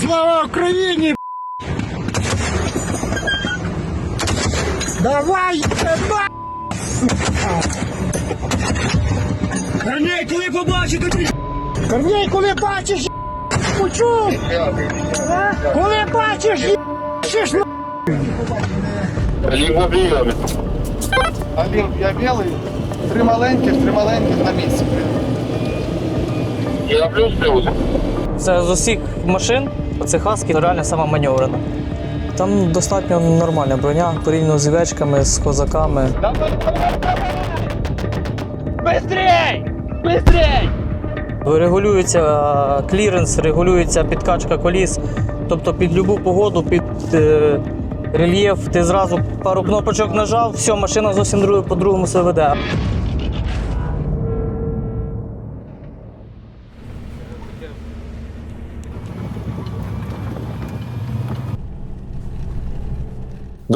Слава Україні! Давай! Корней, коли побачите, ти Корней, коли бачиш, почув! А? Коли бачиш, їшиш на... А біл, я білий, три маленьких, три маленьких на місці. Я плюс плюс. Це з усіх машин, оце хаски реально сама маневрена. Там достатньо нормальна броня, порівняно з вечками, з козаками. Быстрей! Быстрей! Регулюється е, кліренс, регулюється підкачка коліс. Тобто під будь-яку погоду, під е, рельєф, ти зразу пару кнопочок нажав, все, машина зовсім по-другому себе веде.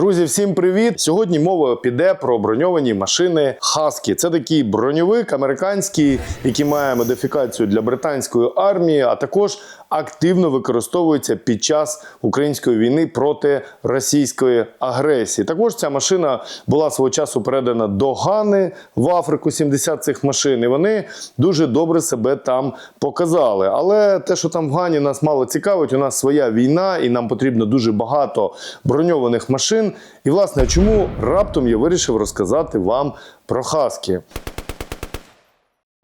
Друзі, всім привіт! Сьогодні мова піде про броньовані машини Husky. Це такий броньовик американський, який має модифікацію для британської армії, а також активно використовується під час української війни проти російської агресії. Також ця машина була свого часу передана до Гани в Африку. 70 цих машин, і вони дуже добре себе там показали. Але те, що там в Гані нас мало цікавить, у нас своя війна, і нам потрібно дуже багато броньованих машин. І власне, чому раптом я вирішив розказати вам про хаски.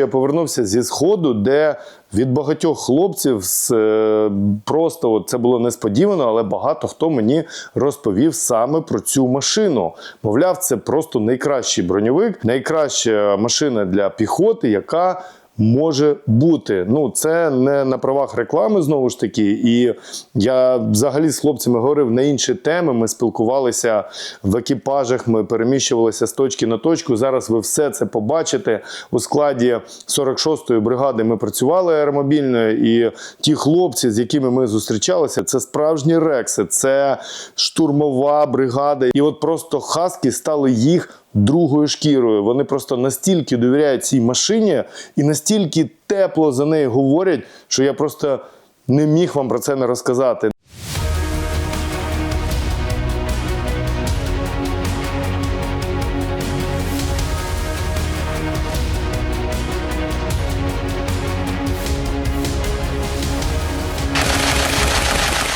Я повернувся зі сходу, де від багатьох хлопців е, просто це було несподівано, але багато хто мені розповів саме про цю машину. Мовляв, це просто найкращий броньовик, найкраща машина для піхоти, яка може бути. Ну, це не на правах реклами знову ж таки. І я взагалі з хлопцями говорив на інші теми. Ми спілкувалися в екіпажах, ми переміщувалися з точки на точку. Зараз ви все це побачите у складі 46-ї бригади. Ми працювали аеромобільно, і ті хлопці, з якими ми зустрічалися, це справжні рекси, це штурмова бригада. І от просто хаски стали їх другою шкірою. Вони просто настільки довіряють цій машині і настільки тепло за неї говорять, що я просто не міг вам про це не розказати.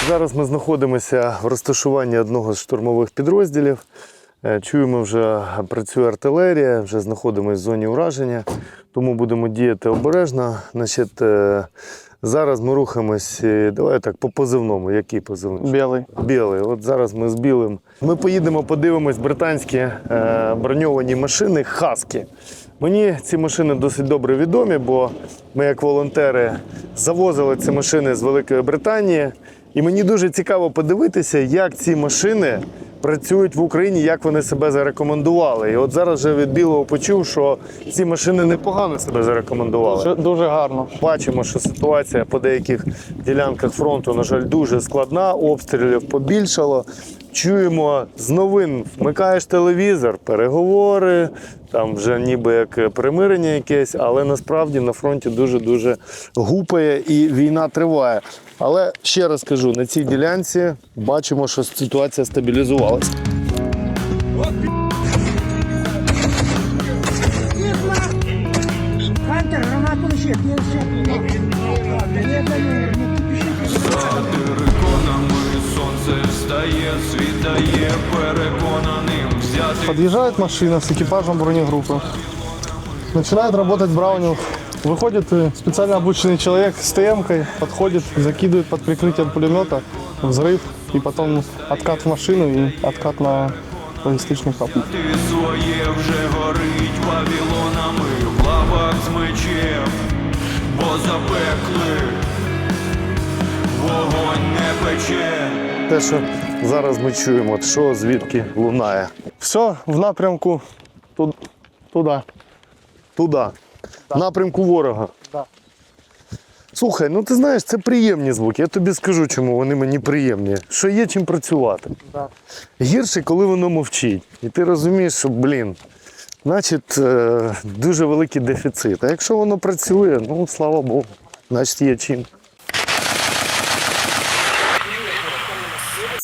Зараз ми знаходимося в розташуванні одного з штурмових підрозділів. Е, Чуємо, вже працює артилерія, вже знаходимося в зоні ураження, тому будемо діяти обережно. Значить, е, зараз ми рухаємось, е, давай так, по позивному. Який позивний? Білий. Білий. От зараз ми з білим. Ми поїдемо, подивимось британські е, броньовані машини Хаски. Мені ці машини досить добре відомі, бо ми, як волонтери, завозили ці машини з Великої Британії. І мені дуже цікаво подивитися, як ці машини працюють в Україні, як вони себе зарекомендували. І от зараз вже від білого почув, що ці машини непогано себе зарекомендували. Дуже, дуже гарно. Бачимо, що ситуація по деяких ділянках фронту, на жаль, дуже складна. Обстрілів побільшало. Чуємо з новин, вмикаєш телевізор, переговори, там вже ніби як примирення якесь, але насправді на фронті дуже-дуже гупає і війна триває. Але ще раз кажу, на цій ділянці бачимо, що ситуація стабілізувалася. Хантер, гранату лише, я все. Не даю, не кипіши. Териконами сонце встає, світає переконаним взяти Подъезжает машина с экипажем бронегруппы. Начинает работать Браунинг. Выходит э, специально обученный человек с ТМ-кой, подходит, закидывает под прикрытием пулемета, взрыв, и потом откат в машину и откат на баллистичный хаб. Ти своє вже горить вавілонами в лавах з мечем, бо запекли, вогонь не пече. Те, що зараз ми чуємо, от що звідки лунає. Все в напрямку ту- туда. Туди. Напрямку ворога. Да. Слухай, ну ти знаєш, це приємні звуки. Я тобі скажу, чому вони мені приємні. Що є чим працювати. Да. Гірше, коли воно мовчить. І ти розумієш, що, блін, значить, е, дуже великий дефіцит. А якщо воно працює, ну слава Богу, значить є чим.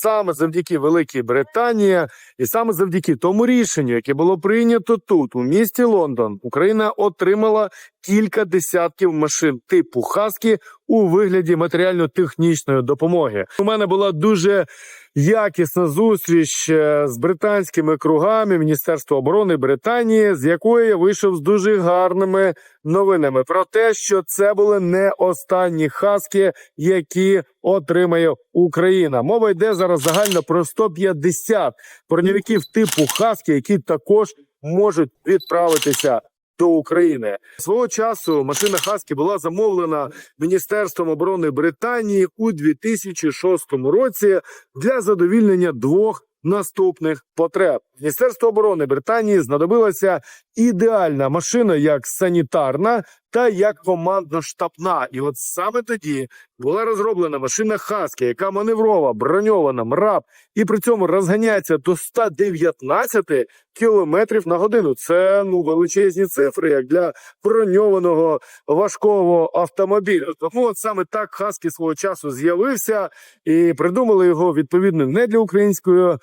Саме завдяки Великій Британії, і саме завдяки тому рішенню, яке було прийнято тут, у місті Лондон, Україна отримала кілька десятків машин типу Хаскі у вигляді матеріально-технічної допомоги. У мене була дуже якісна зустріч е, з британськими кругами Міністерства оборони Британії, з якої я вийшов з дуже гарними новинами про те, що це були не останні хаски, які отримає Україна. Мова йде зараз загально про 150 броньовиків типу хаски, які також можуть відправитися. До України. Свого часу машина Хаскі була замовлена Міністерством оборони Британії у 2006 році для задовільнення двох наступних потреб. Міністерство оборони Британії знадобилася ідеальна машина як санітарна та як командно-штабна. І от саме тоді була розроблена машина Хаскі, яка маневрова, броньована, мраб, і при цьому розганяється до 119 кілометрів на годину. Це ну величезні цифри, як для броньованого важкого автомобіля. Тому от саме так Хаскі свого часу з'явився і придумали його відповідно не для української.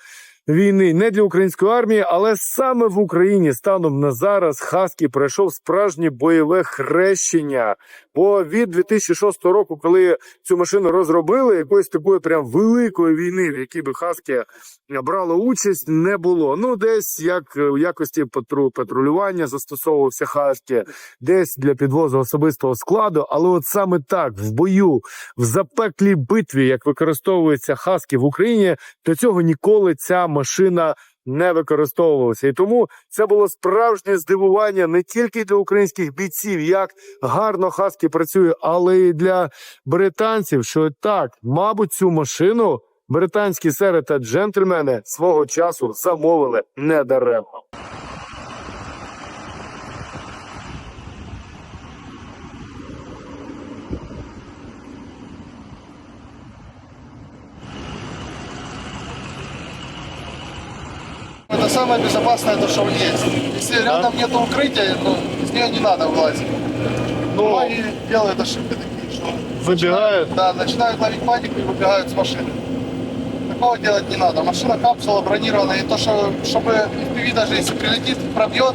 Війни не для української армії, але саме в Україні станом на зараз Хаскі пройшов справжнє бойове хрещення. Бо від 2006 року, коли цю машину розробили, якоїсь такої прям великої війни, в якій би Хаскі брало участь, не було. Ну, десь як в якості патру патрулювання застосовувався Хаскі, десь для підвозу особистого складу. Але от саме так в бою, в запеклій битві, як використовується Хаскі в Україні, до цього ніколи ця машина. Не використовувалося, і тому це було справжнє здивування не тільки для українських бійців, як гарно хаски працює, але й для британців. Що так, мабуть, цю машину британські сери та джентльмени свого часу замовили недаремно. Самое безопасное, то, что есть. Если рядом нет укрытия, ну, с нее не надо влазить. Ну, Многие делают ошибки такие, что вибігають. да, начинают ловить панику и выбегают с машины. Такого делать не надо. Машина капсула бронированная, и то, что, чтобы FPV даже если прилетит, пробьет,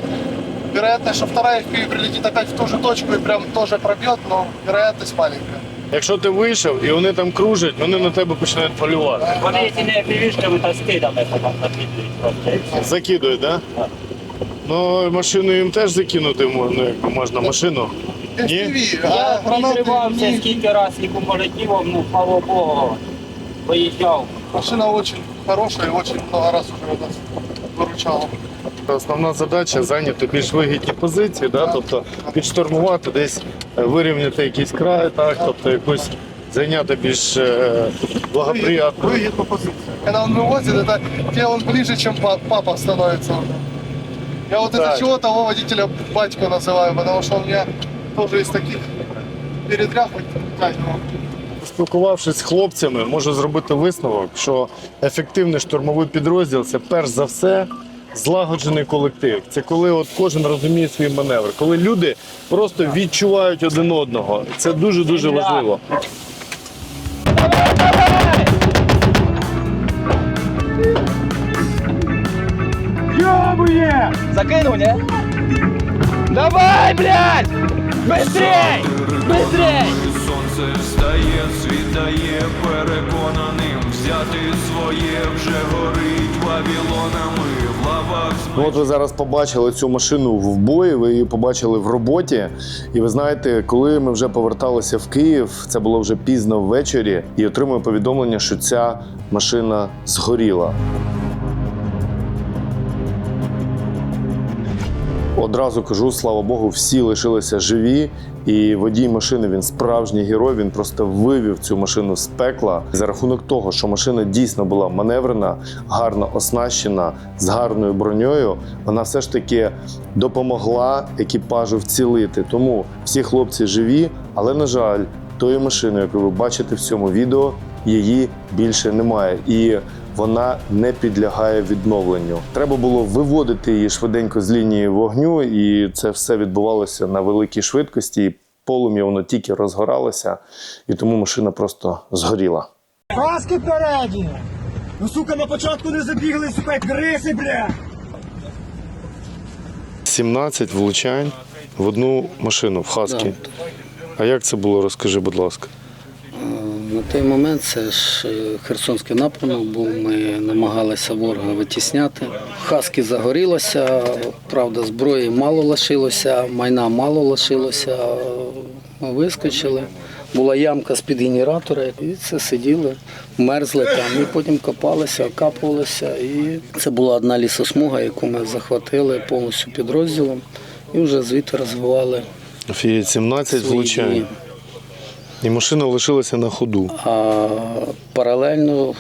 вероятность, что вторая FPV прилетит опять в ту же точку и прям тоже пробьет, но вероятность маленькая. Якщо ти вийшов і вони там кружать, вони на тебе починають полювати. Вони ці не півішками та скидами потім накидують просто. і все. Закидують, так? Да? Ну, машину їм теж закинути можна, якби можна машину. Ні? Я підривався скільки раз і кумулятивом, ну, слава Богу, виїжджав. Машина очень хорошая и очень много раз уже нас выручала. Основна задача зайняти більш вигідні позиції, да? тобто підштурмувати, десь е, вирівняти якийсь край, так? тобто якусь зайняти більш е, благоприятну. Выйдет по позиции. Когда он вывозит, это тебе он ближе, чем па- папа становится. уже. Я вот из-за Так. чего того водителя батько называю, потому что он меня тоже из таких передряхивать тянет. Спілкувавшись з хлопцями, можу зробити висновок, що ефективний штурмовий підрозділ це перш за все злагоджений колектив. Це коли от кожен розуміє свій маневр, коли люди просто відчувають один одного. Це дуже дуже важливо. Закинув, ні? Давай, блядь! Быстрей! Быстрей! Сонце встає, світає, переконаним взяти своє вже горить вавілонами в лавах Ну, от ви зараз побачили цю машину в бої, ви її побачили в роботі. І ви знаєте, коли ми вже поверталися в Київ, це було вже пізно ввечері, і отримую повідомлення, що ця машина згоріла. Одразу кажу, слава Богу, всі лишилися живі. І водій машини він справжній герой. Він просто вивів цю машину з пекла за рахунок того, що машина дійсно була маневрена, гарно оснащена, з гарною броньою. Вона все ж таки допомогла екіпажу вцілити. Тому всі хлопці живі, але на жаль, тої машини, яку ви бачите в цьому відео, її більше немає. І вона не підлягає відновленню. Треба було виводити її швиденько з лінії вогню, і це все відбувалося на великій швидкості. І полум'я воно тільки розгоралося, і тому машина просто згоріла. Хаски передні. Ну, сука, на початку не забігли, сука, як риси, бля! 17 влучань в одну машину в Хаскі. А як це було, розкажи, будь ласка. На той момент це ж е, Херсонський напрямок, був ми намагалися ворога витісняти. Хаски загорілося, правда, зброї мало лишилося, майна мало лишилося. Ми вискочили. Була ямка з-під генератора, і це сиділи, мерзли там, і потім копалися, окапувалися. І це була одна лісосмуга, яку ми захватили повністю підрозділом і вже звідти розвивали Офігеть, 17 свої влучань. І машина лишилася на ходу. А паралельно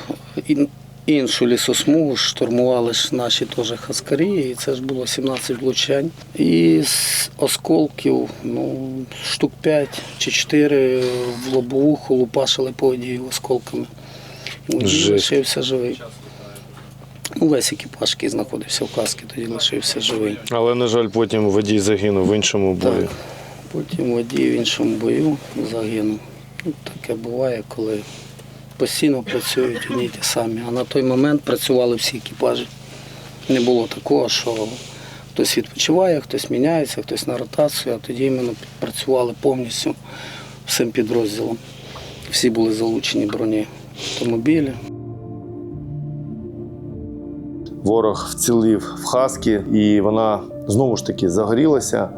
іншу лісосмугу штурмували ж наші теж хаскарі, і це ж було 17 влучань. І з осколків, ну, штук 5 чи 4 в лобовуху лупашили по водію осколками. Водій лишився живий. Ну, весь екіпаж, який знаходився в каскі, тоді лишився живий. Але, на жаль, потім водій загинув в іншому бою. Так. Потім водій в іншому бою загинув. Ну, таке буває, коли постійно працюють одні ті самі. А на той момент працювали всі екіпажі. Не було такого, що хтось відпочиває, хтось міняється, хтось на ротацію, а тоді іменно працювали повністю всім підрозділом. Всі були залучені броні автомобілі. Ворог вцілив в Хаскі, і вона знову ж таки загорілася.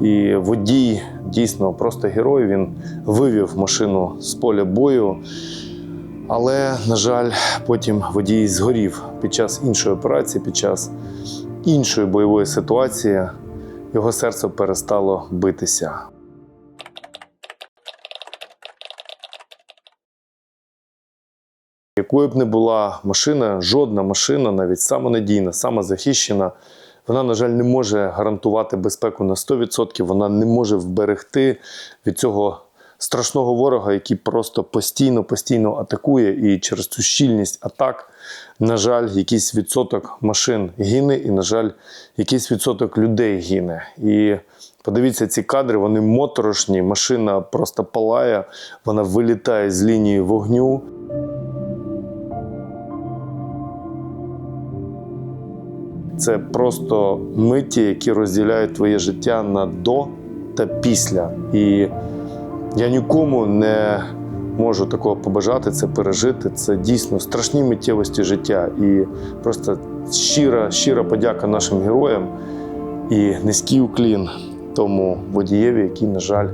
І водій дійсно просто герой. Він вивів машину з поля бою. Але, на жаль, потім водій згорів під час іншої операції, під час іншої бойової ситуації. Його серце перестало битися. Якою б не була машина, жодна машина, навіть самонадійна, самозахищена, вона, на жаль, не може гарантувати безпеку на 100%, вона не може вберегти від цього страшного ворога, який просто постійно, постійно атакує. І через цю щільність атак, на жаль, якийсь відсоток машин гине, і, на жаль, якийсь відсоток людей гине. І подивіться ці кадри, вони моторошні, машина просто палає, вона вилітає з лінії вогню. Це просто миті, які розділяють твоє життя на до та після. І я нікому не можу такого побажати, це пережити. Це дійсно страшні миттєвості життя. І просто щира, щира подяка нашим героям і низький уклін тому водієві, який, на жаль,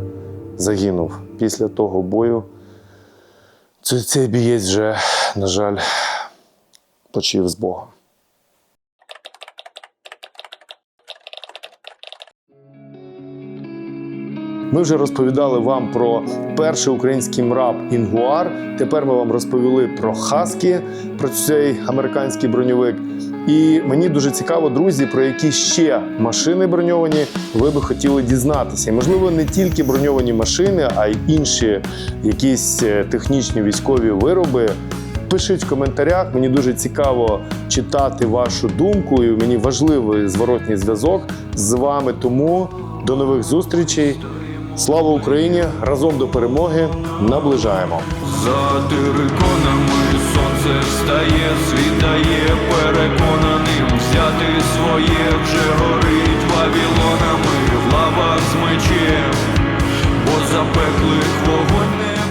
загинув після того бою. Цей, бієць вже, на жаль, почив з Богом. Ми вже розповідали вам про перший український мраб Інгуар. Тепер ми вам розповіли про Хаскі, про цей американський броньовик. І мені дуже цікаво, друзі, про які ще машини броньовані ви би хотіли дізнатися. І можливо, не тільки броньовані машини, а й інші якісь е, технічні військові вироби. Пишіть в коментарях. Мені дуже цікаво читати вашу думку, і мені важливий зворотній зв'язок з вами. Тому до нових зустрічей. Слава Україні! Разом до перемоги наближаємо. За териконами сонце встає, світає, переконаним взяти своє вже горить вавілонами в лавах з мечем, бо запеклих вогонь не